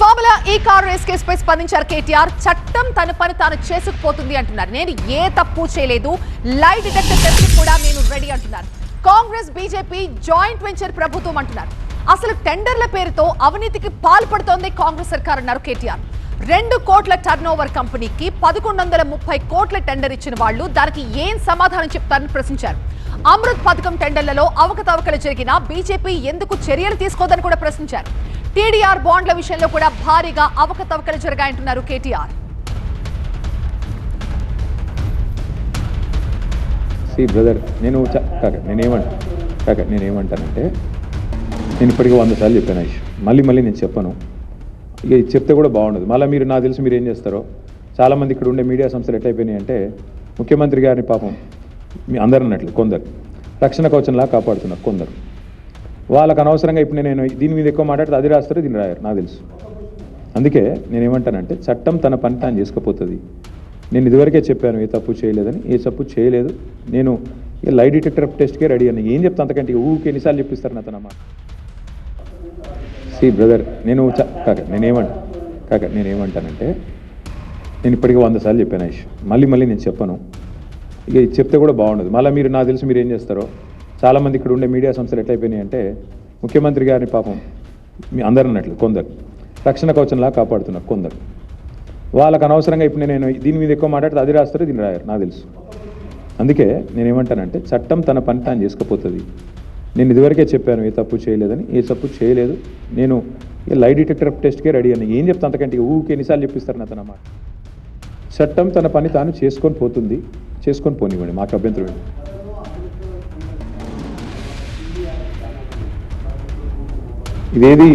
Formula ఈ car race కేసుపై స్పందించారు కేటీఆర్. చట్టం తన పని తాను చేసుకుపోతుంది అంటున్నారు. నేను ఏ తప్పు చేయలేదు. లై డిటెక్టర్ టెస్ట్ కూడా నేను రెడీ అంటున్నారు. కాంగ్రెస్ బీజేపీ జాయింట్ వెంచర్ ప్రభుత్వం అంటున్నారు. అసలు టెండర్ల పేరుతో అవినీతికి పాల్పడుతోంది కాంగ్రెస్ సర్కార్ అన్నారు కేటీఆర్. రెండు కోట్ల టర్న్ ఓవర్ కంపెనీకి పదకొండు వందల ముప్పై కోట్ల టెండర్ ఇచ్చిన వాళ్ళు దానికి ఏం సమాధానం చెప్తారని ప్రశ్నించారు. అమృత్ పథకం టెండర్లలో అవకతవకలు జరిగినా బీజేపీ ఎందుకు చర్యలు తీసుకోదని కూడా ప్రశ్నించారు. టీడీఆర్ బాండ్ల విషయంలో కూడా భారీగా అవకతవకలు జరిగాయంటున్నారు కేటీఆర్. బ్రదర్ నేను కాక నేనేమంటా కాక నేనేమంటానంటే నేను ఇప్పటికీ వంద సార్లు చెప్పాను ఐష్. మళ్ళీ మళ్ళీ నేను చెప్పను. ఇక చెప్తే కూడా బాగుండదు. మళ్ళీ మీరు నాకు తెలిసి మీరు ఏం చేస్తారో. చాలామంది ఇక్కడ ఉండే మీడియా సంస్థలు ఎట్లయిపోయినాయి అంటే ముఖ్యమంత్రి గారిని పాపం మీ అందరు అన్నట్లు కొందరు. రక్షణ కవచంలా కాపాడుతున్నారు కొందరు. వాళ్ళకు అనవసరంగా ఇప్పుడు నేను దీని మీద ఎక్కువ మాట్లాడితే అది రాస్తారు దీన్ని రాయరు నాకు తెలుసు. అందుకే నేనేమంటానంటే చట్టం తన పని తాను చేసుకుపోతుంది. నేను ఇదివరకే చెప్పాను ఏ తప్పు చేయలేదని. ఏ తప్పు చేయలేదు. నేను ఇక లై డిటెక్టర్ టెస్ట్కే రెడీ అని ఏం చెప్తాను అంతకంటే? ఇక ఊరికి ఎన్నిసార్లు చెప్పిస్తారు నాతో అన్నమాట సి బ్రదర్ నేను చ- కాక నేనేమంట కాక నేనేమంటానంటే నేను ఇప్పటికీ వంద సార్లు చెప్పాను ఐష్ మళ్ళీ మళ్ళీ నేను చెప్పను. ఇక ఇది చెప్తే కూడా బాగుండదు. మళ్ళీ మీరు నాకు తెలిసి మీరు ఏం చేస్తారో? చాలామంది ఇక్కడ ఉండే మీడియా సంస్థలు ఎట్లయిపోయినాయి అంటే ముఖ్యమంత్రి గారిని పాపం మీ అందరు అన్నట్లు కొందరు. రక్షణ కవచంలా కాపాడుతున్నారు కొందరు. వాళ్ళకు అనవసరంగా ఇప్పుడు నేను దీని మీద ఎక్కువ మాట్లాడితే అది రాస్తారు దీన్ని రాయరు నాకు తెలుసు. అందుకే నేనేమంటానంటే చట్టం తన పని తాను చేసుకపోతుంది. నేను ఇదివరకే చెప్పాను ఏ తప్పు చేయలేదని ఏ తప్పు చేయలేదు. నేను ఇక లై డిటెక్టర్ టెస్ట్కే రెడీ అని ఏం చెప్తా అంతకంటే ఊరికి ఎన్నిసార్లు చెప్పిస్తారు నాతో అన్నమాట చట్టం తన పని తాను చేసుకొని పోతుంది చేసుకొని పోనివ్వండి మాకు అభ్యంతరం ఇదేది?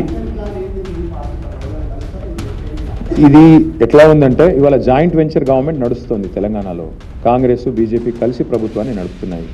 ఇది ఎట్లా ఉందంటే ఇవాళ జాయింట్ వెంచర్ గవర్నమెంట్ నడుస్తుంది తెలంగాణలో. కాంగ్రెస్ బీజేపీ కలిసి ప్రభుత్వాన్ని నడుపుతున్నాయి.